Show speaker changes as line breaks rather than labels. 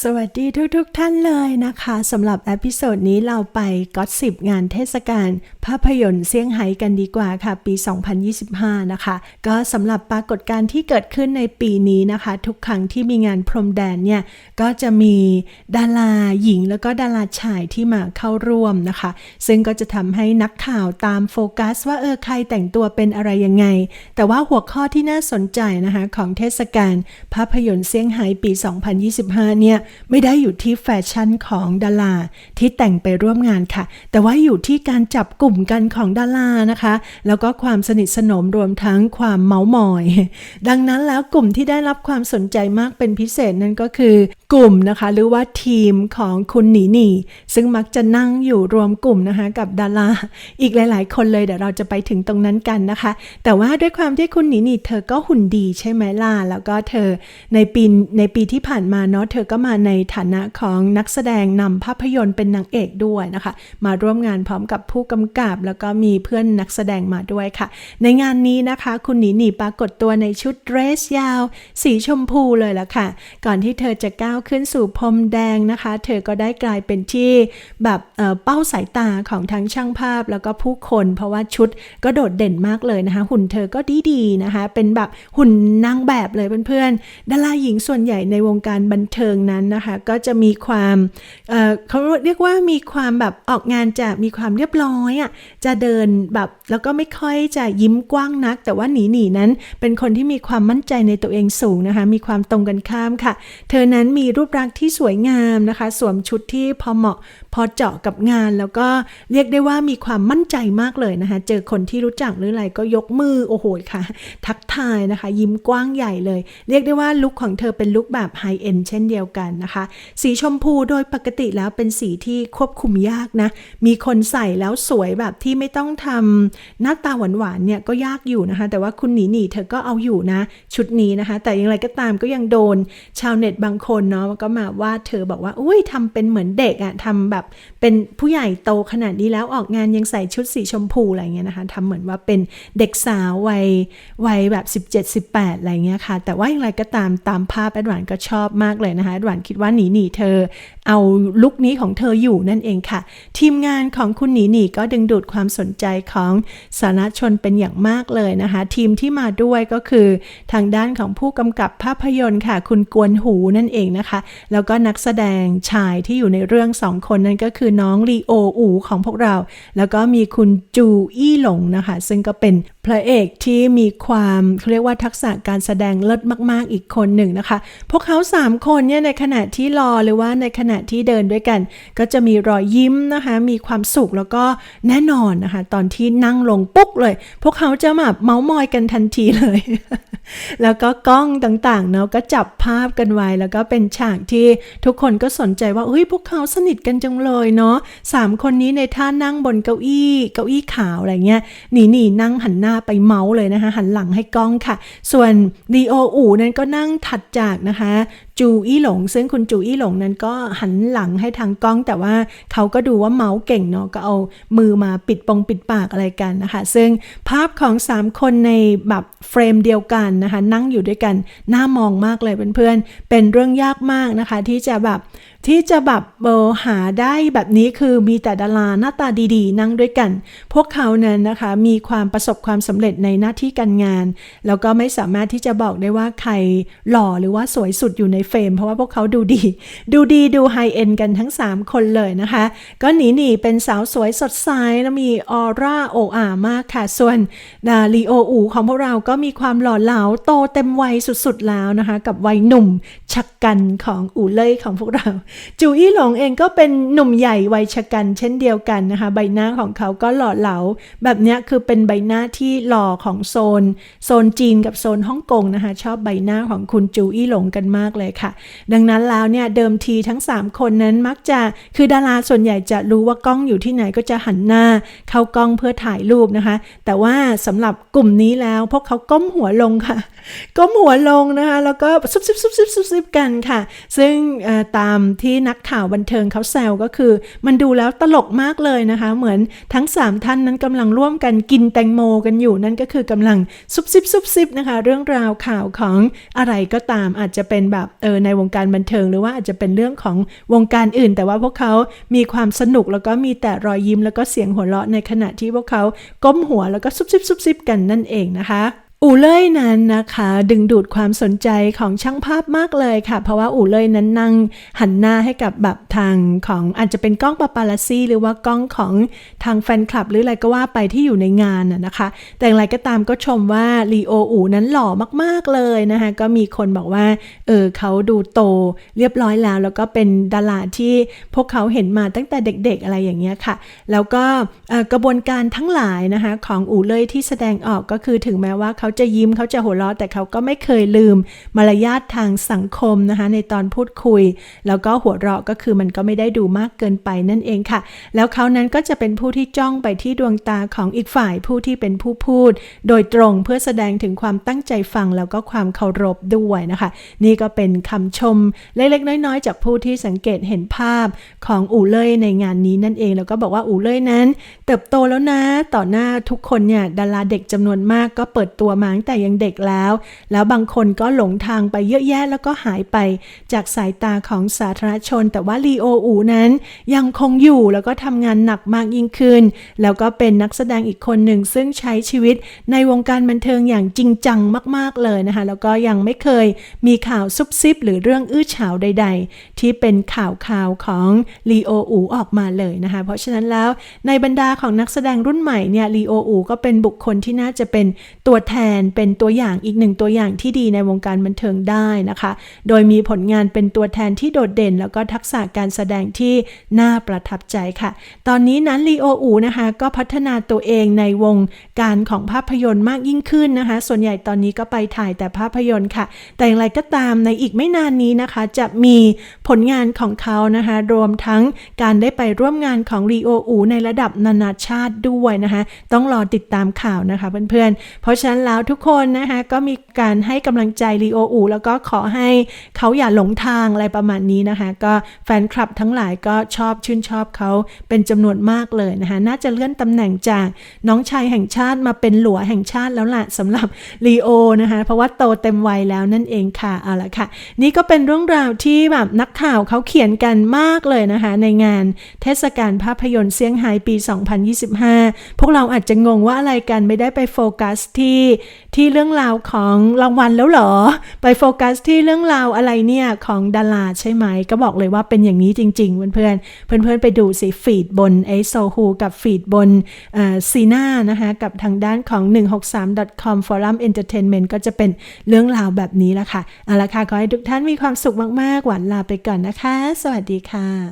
สวัสดีทุกๆทท่านเลยนะคะสำหรับเอพิโซดนี้เราไปก็สิบงานเทศกาลภาพยนตร์เซี่ยงไฮ้กันดีกว่าค่ะ ปี 2025 นะคะ ก็สำหรับปรากฏการณ์ที่เกิดขึ้นในปีนี้นะคะ ทุกครั้งที่มีงานพรมแดนเนี่ย ก็จะมีดาราหญิงแล้วก็ดาราชายที่มาเข้าร่วมนะคะ ซึ่งก็จะทำให้นักข่าวตามโฟกัส ว่าเออใครแต่งตัวเป็นอะไรยังไง แต่ว่าหัวข้อที่น่าสนใจนะคะของเทศกาลภาพยนตร์เซี่ยงไฮ้ปี 2025 เนี่ยไม่ได้อยู่ที่แฟชั่นของดาราที่แต่งไปร่วมงานค่ะ แต่ว่าอยู่ที่การจับกลุ่มกันของดารานะคะ แล้วก็ความสนิทสนมรวมทั้งความเมาส์มอย ดังนั้นแล้วกลุ่มที่ได้รับความสนใจมากเป็นพิเศษนั่นก็คือ กลุ่มนะคะ หรือว่าทีมของคุณหนีหนีซึ่งมักจะนั่งอยู่รวมกลุ่มนะคะกับดาราอีกหลาย ๆ คนเลยเดี๋ยวเราจะไปถึงตรงนั้นกันนะคะ แต่ว่าด้วยความที่คุณหนีหนีเธอก็หุ่นดีใช่ไหมล่ะแล้วก็เธอในปีในปีที่ผ่านมาเนาะเธอก็มาในฐานะของนักแสดงนำภาพยนตร์เป็นนางเอกด้วยนะคะ มาร่วมงานพร้อมกับผู้กำกับแล้วก็มีเพื่อนนักแสดงมาด้วยค่ะ ในงานนี้นะคะ คุณหนีหนีปรากฏตัวในชุดเดรสยาว สีชมพูเลยละค่ะ ก่อนที่เธอจะก้าวขึ้นสู่พรมแดงนะคะ เธอก็ได้กลายเป็นที่แบบเเป้าสายตาของทั้งช่างภาพแล้วก็ผู้คน เพราะว่าชุดก็โดดเด่นมากเลยนะคะ หุ่นเธอก็ดีๆนะคะ เป็นแบบหุ่นนางแบบเลยเพื่อนๆดาราหญิงส่วนใหญ่ในวงการบันเทิงนั้นนะคะ ก็จะมีความเเขาเรียกว่ามีความแบบออกงานจะมีความเรียบร้อยอะจะเดินแบบแล้วก็ไม่ค่อยจะยิ้มกว้างนัก แต่ว่าหนีหนีนั้นเป็นคนที่มีความมั่นใจในตัวเองสูงนะคะ มีความตรงกันข้ามค่ะ เธอนั้นมีรูปรักษณ์ที่สวยงามนะคะ สวมชุดที่พอเหมาะ พอเจาะกับงานแล้วก็เรียกได้ว่ามีความมั่นใจมากเลยนะคะ เจอคนที่รู้จักหรืออะไรก็ยกมือโอ้โหค่ะ ทักทายนะคะ ยิ้มกว้างใหญ่เลย เรียกได้ว่าลุคของเธอเป็นลุคแบบไฮเอ็นเช่นเดียวกันนะคะ สีชมพูโดยปกติแล้วเป็นสีที่ควบคุมยากนะ มีคนใส่แล้วสวยแบบที่ไม่ต้องทำหน้าตาหวานๆเนี่ยก็ยากอยู่นะคะ แต่ว่าคุณหนีหนีเธอก็เอาอยู่นะ ชุดนี้นะคะ แต่อย่างไรก็ตามก็ยังโดนชาวเน็ตบางคนเนาะก็มาว่าเธอบอกว่าอุ้ยทำเป็นเหมือนเด็กอะทำแบบเป็นผู้ใหญ่โตขนาดนี้แล้วออกงานยังใส่ชุดสีชมพูอะไรเงี้ยนะคะทำเหมือนว่าเป็นเด็กสาววัยวัยแบบ 17-18 อะไรเงี้ยค่ะ แต่ว่าอย่างไรก็ตามตามภาพแอดวานก็ชอบมากเลยนะคะแอดวานคิดว่าหนีหนีเธอ เอาลุคนี้ของเธออยู่นั่นเองค่ะ ทีมงานของคุณหนีหนีก็ดึงดูดความสนใจของสาธารณชนเป็นอย่างมากเลยนะคะ ทีมที่มาด้วยก็คือทางด้านของผู้กำกับภาพยนตร์ค่ะ คุณกวนหูนั่นเองนะคะ แล้วก็นักแสดงชายที่อยู่ในเรื่องสองคนนั่นก็คือน้องลีโออูของพวกเรา แล้วก็มีคุณจูอี้หลงนะคะ ซึ่งก็เป็นพระเอกที่มีความเขาเรียกว่าทักษะการแสดงเลิศมากๆอีกคนหนึ่งนะคะ พวกเขา 3 คนเนี่ยในขณะที่รอหรือว่าในขณะที่เดินด้วยกัน ก็จะมีรอยยิ้มนะคะ มีความสุขแล้วก็แน่นอนนะคะ ตอนที่นั่งลงปุ๊กเลย พวกเขาจะแบบเมาส์มอยกันทันทีเลย แล้วก็กล้องต่างๆเนาะก็จับภาพกันไว้ แล้วก็เป็นฉากที่ทุกคนก็สนใจว่าเฮ้ยพวกเขาสนิทกันจังเลยเนาะสามคนนี้ในท่านั่งบนเก้าอี้ เก้าอี้ขาวอะไรเงี้ยหนีหนีนั่งหันหน้าไปเมาส์เลยนะคะ หันหลังให้กล้องค่ะ ส่วนดีโออูนั้นก็นั่งถัดจากนะคะ จูอี้หลง ซึ่งคุณจูอี้หลงนั้นก็หันหลังให้ทางกล้อง แต่ว่าเขาก็ดูว่าเมาส์เก่งเนาะก็เอามือมาปิดปงปิดปากอะไรกันนะคะ ซึ่งภาพของ 3 คนในแบบเฟรมเดียวกันนะคะ นั่งอยู่ด้วยกันน่ามองมากเลยเพื่อนๆเป็นเรื่องยากมากนะคะ ที่จะแบบ ที่จะแบบเบอหาได้แบบนี้คือมีแต่ดาราหน้าตาดีๆ นั่งด้วยกัน พวกเขานั้นนะคะมีความประสบความสำเร็จในหน้าที่การงาน แล้วก็ไม่สามารถที่จะบอกได้ว่าใครหล่อหรือว่าสวยสุดอยู่ในเฟรม เพราะว่าพวกเขาดูดี ดูดีดูไฮเอ็นกันทั้ง 3 คนเลยนะคะ ก็หนีหนีเป็นสาวสวยสดใสแล้วมีออร่าโออามากค่ะ ส่วนดาลีโออูของพวกเราก็มีความหล่อเหลาโตเต็มวัยสุดๆแล้วนะคะ กับวัยหนุ่มชักกันของอูเล่ยของพวกเราจูอี้หลงเองก็เป็นหนุ่มใหญ่วัยชะกันเช่นเดียวกันนะคะ ใบหน้าของเขาก็หล่อเหลา แบบนี้คือเป็นใบหน้าที่หล่อของโซน โซนจีนกับโซนฮ่องกงนะคะ ชอบใบหน้าของคุณจูอี้หลงกันมากเลยค่ะ ดังนั้นแล้วเนี่ยเดิมทีทั้ง 3 คนนั้นมักจะคือดาราส่วนใหญ่จะรู้ว่ากล้องอยู่ที่ไหนก็จะหันหน้า เข้ากล้องเพื่อถ่ายรูปนะคะ แต่ว่าสำหรับกลุ่มนี้แล้วพวกเขาก้มหัวลงค่ะ ก้มหัวลงนะคะแล้วก็ซุบซิบซุบซิบซุบซิบกันค่ะ ซึ่งตามที่นักข่าวบันเทิงเขาแซวก็คือ มันดูแล้วตลกมากเลยนะคะ เหมือนทั้ง 3 ท่านนั้นกำลังร่วมกันกินแตงโมกันอยู่นั่นก็คือกำลังซุบซิบซุบซิบนะคะ เรื่องราวข่าวของอะไรก็ตามอาจจะเป็นแบบเออในวงการบันเทิง หรือว่าอาจจะเป็นเรื่องของวงการอื่น แต่ว่าพวกเขามีความสนุกแล้วก็มีแต่รอยยิ้มแล้วก็เสียงหัวเราะในขณะที่พวกเขาก้มหัวแล้วก็ซุบซิบซุบซิบกันนั่นเองนะคะ อู่เล่ยนั้นนะคะ ดึงดูดความสนใจของช่างภาพมากเลยค่ะ เพราะว่าอู่เล่ยนั้นนั่งหันหน้าให้กับแบบทางของอาจจะเป็นกล้องปาปาลัสซี่หรือว่ากล้องของทางแฟนคลับ หรืออะไรก็ว่าไปที่อยู่ในงานน่ะนะคะ แต่อย่างไรก็ตามก็ชมว่าลีโออู่นั้นหล่อมากๆเลยนะคะ ก็มีคนบอกว่าเออเขาดูโตเรียบร้อยแล้ว แล้วก็เป็นดาราที่พวกเขาเห็นมาตั้งแต่เด็กๆอะไรอย่างเงี้ยค่ะ แล้วก็กระบวนการทั้งหลายนะคะของอู่เล่ยที่แสดงออกก็คือถึงแม้ว่าเขาจะยิ้มเขาจะหัวเราะแต่เขาก็ไม่เคยลืมมารยาททางสังคมนะคะในตอนพูดคุย แล้วก็หัวเราะก็คือมันก็ไม่ได้ดูมากเกินไปนั่นเองค่ะ แล้วเขานั้นก็จะเป็นผู้ที่จ้องไปที่ดวงตาของอีกฝ่ายผู้ที่เป็นผู้พูด โดยตรงเพื่อแสดงถึงความตั้งใจฟังแล้วก็ความเคารพด้วยนะคะ นี่ก็เป็นคำชมเล็กๆน้อยๆ จากผู้ที่สังเกตเห็นภาพของอู่เล่ยในงานนี้นั่นเองแล้วก็บอกว่าอู่เล่ยนั้น เติบโตแล้วนะต่อหน้าทุกคนเนี่ยดาราเด็กจำนวนมากก็เปิดตัวมาตั้งแต่ยังเด็กแล้ว แล้วบางคนก็หลงทางไปเยอะแยะแล้วก็หายไปจากสายตาของสาธารณชน แต่ว่าลีโออูนั้นยังคงอยู่แล้วก็ทำงานหนักมากยิ่งขึ้น แล้วก็เป็นนักแสดงอีกคนหนึ่งซึ่งใช้ชีวิตในวงการบันเทิงอย่างจริงจังมาก ๆเลยนะคะ แล้วก็ยังไม่เคยมีข่าวซุบซิบหรือเรื่องอื้อฉาวใด ๆ ที่เป็นข่าวข่าวของลีโออูออกมาเลยนะคะ เพราะฉะนั้นแล้วในบรรดาของนักแสดงรุ่นใหม่เนี่ยลีโออูก็เป็นบุคคลที่น่าจะเป็นตัวแทนเป็นตัวอย่างอีกหนึ่งตัวอย่างที่ดีในวงการบันเทิงได้นะคะ โดยมีผลงานเป็นตัวแทนที่โดดเด่น แล้วก็ทักษะการแสดงที่น่าประทับใจค่ะ ตอนนี้นั้นลีโออูนะคะก็พัฒนาตัวเองในวงการของภาพยนตร์มากยิ่งขึ้นนะคะ ส่วนใหญ่ตอนนี้ก็ไปถ่ายแต่ภาพยนตร์ค่ะ แต่อย่างไรก็ตามในอีกไม่นานนี้นะคะ จะมีผลงานของเขานะคะ รวมทั้งการได้ไปร่วมงานของลีโออูในระดับนานาชาติด้วยนะคะ ต้องรอติดตามข่าวนะคะเพื่อนๆ เพราะฉะนั้นแล้วทุกคนนะคะก็มีการให้กำลังใจลีโออู แล้วก็ขอให้เขาอย่าหลงทางอะไรประมาณนี้นะคะ ก็แฟนคลับทั้งหลายก็ชอบชื่นชอบเขาเป็นจำนวนมากเลยนะคะ น่าจะเลื่อนตำแหน่งจากน้องชายแห่งชาติมาเป็นหลัวแห่งชาติแล้วล่ะสำหรับลีโอนะคะ เพราะว่าโตเต็มวัยแล้วนั่นเองค่ะเอาละค่ะ นี่ก็เป็นเรื่องราวที่แบบนักข่าวเขาเขียนกันมากเลยนะคะ ในงานเทศกาลภาพยนตร์เซี่ยงไฮ้ปี 2025 พวกเราอาจจะงงว่าอะไรกันไม่ได้ไปโฟกัสที่ที่เรื่องราวของรางวัลแล้วหรอ ไปโฟกัสที่เรื่องราวอะไรเนี่ยของดาราใช่ไหม ก็บอกเลยว่าเป็นอย่างนี้จริง ๆ เพื่อนๆ เพื่อนๆ ไปดูสิฟีดบนไอโซฮูกับฟีดบนซีน่านะคะ กับทางด้านของ 163.com Forum Entertainment ก็จะเป็นเรื่องราวแบบนี้ละค่ะ เอาละค่ะ ขอให้ทุกท่านมีความสุขมากๆ หวานลาไปก่อนนะคะ สวัสดีค่ะ